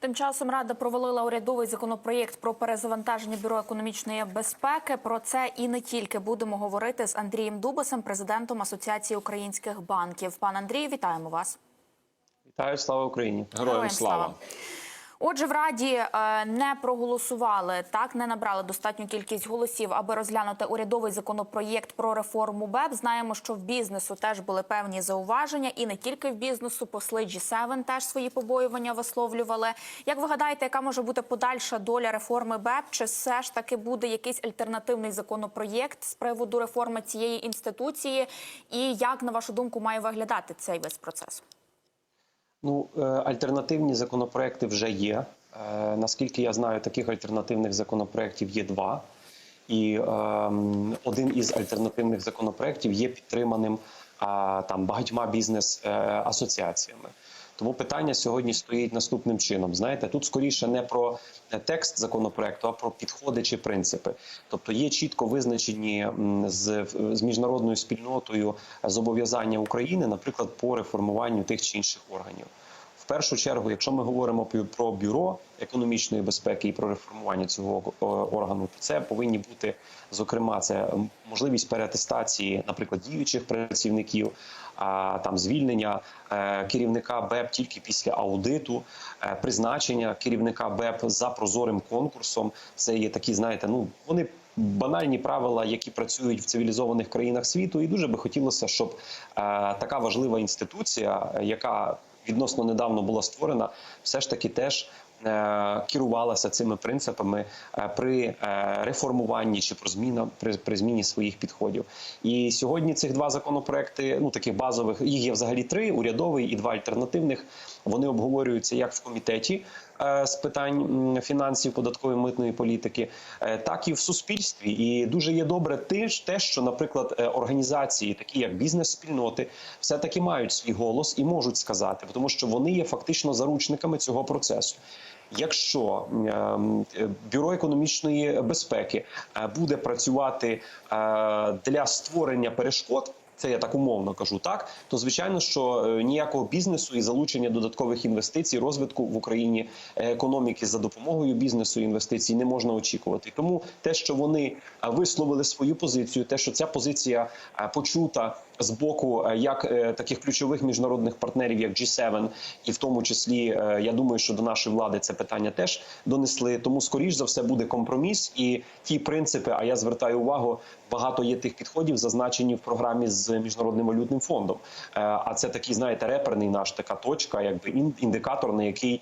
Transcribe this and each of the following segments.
Тим часом Рада провалила урядовий законопроєкт про перезавантаження бюро економічної безпеки. Про це і не тільки будемо говорити з Андрієм Дубасом, президентом Асоціації українських банків. Пан Андрію, вітаємо вас. Вітаю, слава Україні! Героям слава! Отже, в Раді е, не проголосували так, не набрали достатню кількість голосів, аби розглянути урядовий законопроєкт про реформу БЕП. Знаємо, що в бізнесу теж були певні зауваження, і не тільки в бізнесу. Посли G7 теж свої побоювання висловлювали. Як ви гадаєте, яка може бути подальша доля реформи БЕП? Чи все ж таки буде якийсь альтернативний законопроєкт з приводу реформи цієї інституції? І як на вашу думку має виглядати цей весь процес? Ну, е, альтернативні законопроекти вже є. Е, Наскільки я знаю, таких альтернативних законопроєктів є два. І е, один із альтернативних законопроєктів є підтриманим а, там багатьма бізнес-асоціаціями. Тому питання сьогодні стоїть наступним чином. Знаєте, тут скоріше не про текст законопроекту, а про підходи чи принципи. Тобто є чітко визначені з, з міжнародною спільнотою зобов'язання України, наприклад, по реформуванню тих чи інших органів. Першу чергу, якщо ми говоримо про бюро економічної безпеки і про реформування цього органу, то це повинні бути зокрема це можливість переатестації, наприклад, діючих працівників, а там звільнення е, керівника БЕП тільки після аудиту, е, призначення керівника БЕП за прозорим конкурсом. Це є такі, знаєте, ну вони. Банальні правила, які працюють в цивілізованих країнах світу, і дуже би хотілося, щоб е, така важлива інституція, е, яка відносно недавно була створена, все ж таки теж е, керувалася цими принципами е, при е, реформуванні чи про зміна при, при зміні своїх підходів. І сьогодні цих два законопроекти, ну таких базових, їх є взагалі три: урядовий і два альтернативних. Вони обговорюються як в комітеті з питань фінансів, податкової митної політики, е, так і в суспільстві. І дуже є добре те, що, наприклад, е, організації, такі як бізнес-спільноти, все таки мають свій голос і можуть сказати, тому що вони є фактично заручниками цього процесу. Якщо е, бюро економічної безпеки е, буде працювати е, для створення перешкод. Це я так умовно кажу, так то звичайно, що е, ніякого бізнесу і залучення додаткових інвестицій, розвитку в Україні е, економіки за допомогою бізнесу і інвестицій не можна очікувати. Тому те, що вони висловили свою позицію, те, що ця позиція почута з боку е, як е, таких ключових міжнародних партнерів, як G7, і в тому числі е, я думаю, що до нашої влади це питання теж донесли. Тому скоріш за все буде компроміс і ті принципи. А я звертаю увагу, багато є тих підходів, зазначені в програмі з міжнародним валютним фондом. А це такий, знаєте, реперний наш така точка, якби індикатор, на який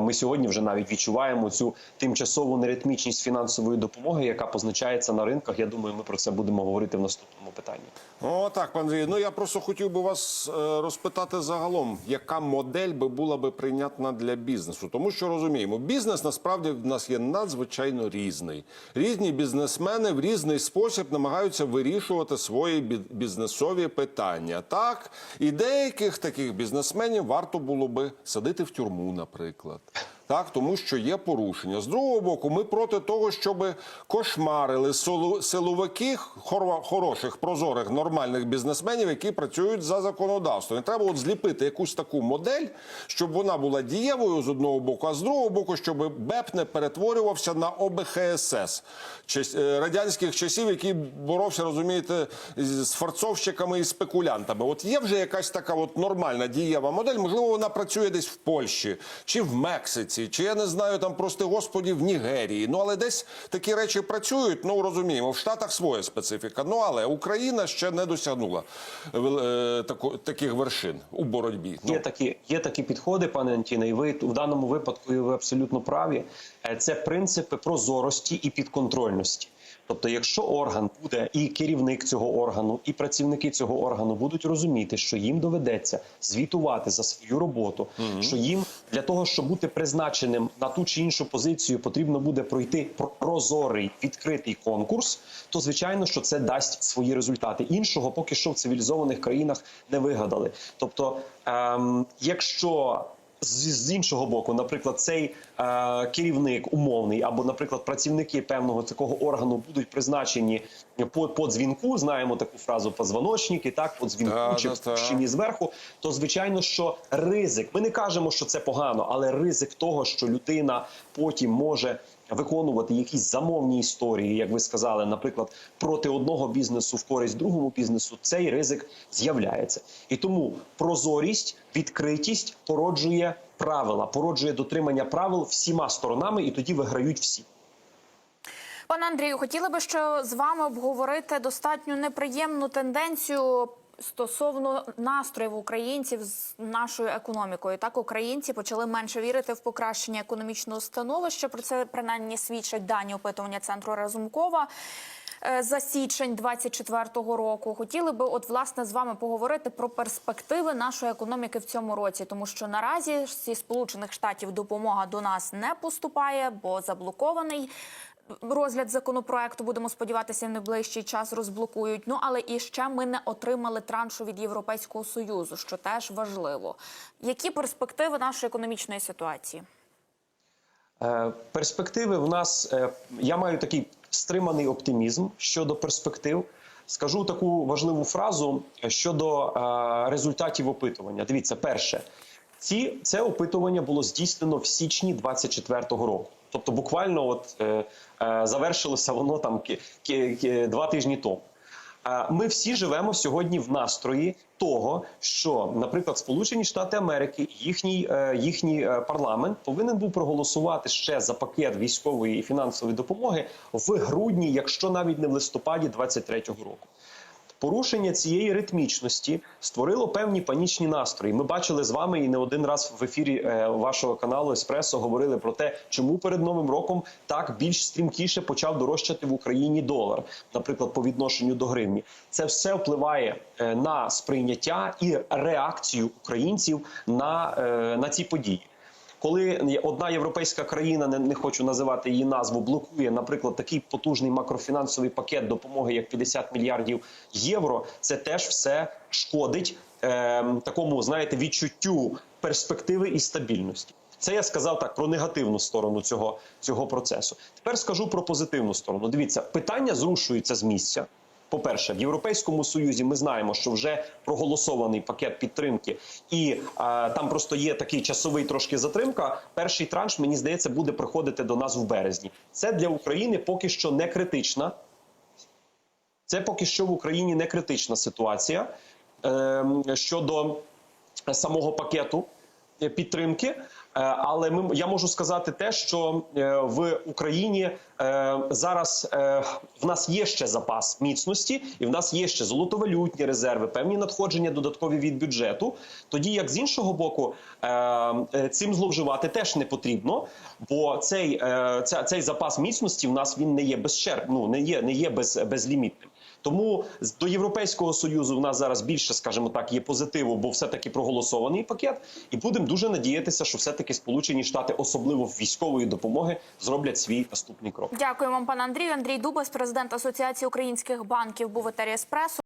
ми сьогодні вже навіть відчуваємо цю тимчасову неритмічність фінансової допомоги, яка позначається на ринках. Я думаю, ми про це будемо говорити в наступному питанні. О, так, пан Андрій. Ну я просто хотів би вас е, розпитати загалом, яка модель би була би прийнятна для бізнесу, тому що розуміємо, бізнес насправді в нас є надзвичайно різний. Різні бізнесмени в різний спосіб намагаються вирішувати свої бізнесові питання. Так, і деяких таких бізнесменів варто було би садити в тюрму, наприклад. Так, тому що є порушення. З другого боку, ми проти того, щоб кошмарили силовики хороших, прозорих, нормальних бізнесменів, які працюють за законодавством. І треба от зліпити якусь таку модель, щоб вона була дієвою з одного боку, а з другого боку, щоб БЕП не перетворювався на ОБХСС е, радянських часів, який боровся, розумієте, з фарцовщиками і спекулянтами. От є вже якась така от нормальна дієва модель. Можливо, вона працює десь в Польщі чи в Мексиці, чи я не знаю, там прости господі в Нігерії. Ну але десь такі речі працюють. Ну розуміємо, в Штатах своя специфіка. Ну але Україна ще не досягнула е, тако- таких вершин у боротьбі. Ну, Є такі, є такі підходи, пане Антіне, і ви в даному випадку ви абсолютно праві. Е, Це принципи прозорості і підконтрольності. Тобто, якщо орган буде і керівник цього органу, і працівники цього органу будуть розуміти, що їм доведеться звітувати за свою роботу, що їм для того, щоб бути призначеним на ту чи іншу позицію, потрібно буде пройти прозорий відкритий конкурс, то звичайно, що це дасть свої результати. Іншого поки що в цивілізованих країнах не вигадали. Тобто, ем, якщо з, з іншого боку, наприклад, цей е, керівник умовний або, наприклад, працівники певного такого органу будуть призначені по, по дзвінку. Знаємо таку фразу позвоночники, так по дзвінку Да, чи да, в да. зверху. То звичайно, що ризик. Ми не кажемо, що це погано, але ризик того, що людина потім може. Виконувати якісь замовні історії, як ви сказали, наприклад, проти одного бізнесу в користь другому бізнесу, цей ризик з'являється. І тому прозорість, відкритість породжує правила, породжує дотримання правил всіма сторонами, і тоді виграють всі. Пане Андрію, хотіли би ще з вами обговорити достатньо неприємну тенденцію. Стосовно настроїв українців з нашою економікою, так українці почали менше вірити в покращення економічного становища. Про це принаймні свідчать дані опитування центру Разумкова е, за січень 24-го року. Хотіли би, от власне, з вами поговорити про перспективи нашої економіки в цьому році, тому що наразі зі сполучених штатів допомога до нас не поступає, бо заблокований розгляд законопроекту. Будемо сподіватися, в найближчий час розблокують. Ну але і ще ми не отримали траншу від Європейського союзу, що теж важливо. Які перспективи нашої економічної ситуації? Е, Перспективи в нас е, я маю такий стриманий оптимізм щодо перспектив. Скажу таку важливу фразу щодо е, результатів опитування. Дивіться, перше, ці це опитування було здійснено в січні 24-го року. Тобто, буквально, от е, е, завершилося воно там два тижні тому. Ми всі живемо сьогодні в настрої того, що, наприклад, Сполучені Штати Америки, їхній, е, їхній е, парламент повинен був проголосувати ще за пакет військової і фінансової допомоги в грудні, якщо навіть не в листопаді 23-го року. Порушення цієї ритмічності створило певні панічні настрої. Ми бачили з вами і не один раз в ефірі е, вашого каналу Еспресо говорили про те, чому перед новим роком так більш стрімкіше почав дорожчати в Україні долар, наприклад, по відношенню до гривні. Це все впливає е, на сприйняття і реакцію українців на, е, на ці події. Коли одна європейська країна, не, хочу називати її назву, блокує, наприклад, такий потужний макрофінансовий пакет допомоги, як 50 мільярдів євро, це теж все шкодить е, такому, знаєте, відчуттю перспективи і стабільності. Це я сказав так про негативну сторону цього, цього процесу. Тепер скажу про позитивну сторону. Дивіться, питання зрушуються з місця. По-перше, в Європейському Союзі ми знаємо, що вже проголосований пакет підтримки, і е, там просто є такий часовий трошки затримка. Перший транш, мені здається, буде приходити до нас в березні. Це для України поки що не критична. Це поки що в Україні не критична ситуація е, щодо самого пакету підтримки. Е, Але ми я можу сказати те, що е, в Україні е, зараз е, в нас є ще запас міцності, і в нас є ще золотовалютні резерви, певні надходження додаткові від бюджету. Тоді як з іншого боку, е, е, цим зловживати теж не потрібно, бо цей, е, цей запас міцності в нас він не є безчер... ну, не є, не є без, безлімітним. Тому до Європейського союзу в нас зараз більше, скажімо так, є позитиву, бо все таки проголосований пакет, і будемо дуже надіятися, що все таки Сполучені Штати, особливо в військової допомоги, зроблять свій наступний крок. Дякую вам, пане Андрію. Андрій Дубас, президент Асоціації українських банків, був етері Еспресо.